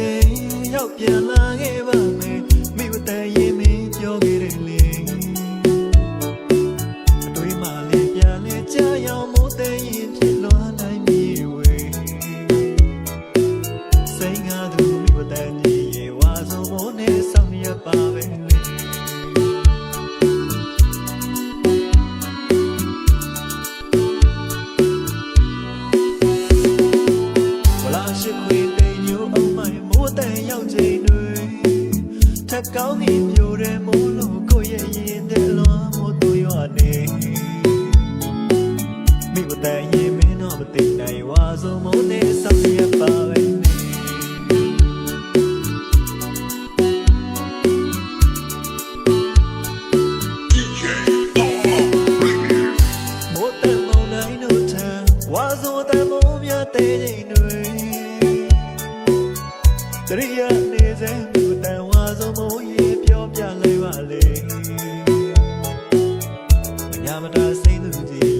ချိန်ရောက်ပြန်လာခဲ့ပါ ကောင်းကင်မြို့ထဲမိုးလို့ကိုယ့်ရဲ့ရင်ထဲလွန်မိုးသူရွာနေမိဘတန်ရင်မင်းတော့မသိနိုင်ဝါဆုံးမုန်းနေဆောက်ရပါပဲတဲ့ရင်တွေတရိယာနေ လေမညာမတာစိတ်သူကြီး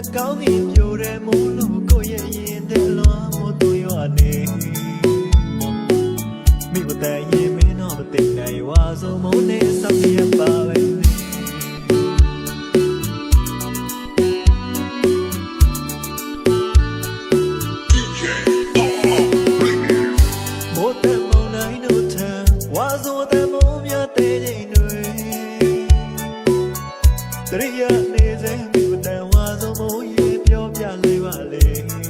က်ကောင်းသည်ပြိုတယ်မို့လို့ကိုယ့်ရဲ့ရင်ထဲလွန်မို့သူရွနေမိဘတဲ့ရင်မင်းတော့မသိနိုင်ဝါဆုံးမုန်းနေစောက်ရပါပဲဝါဆိုတဲ့မုံမြတဲ့ရင်တွေတရိယာ Thank you.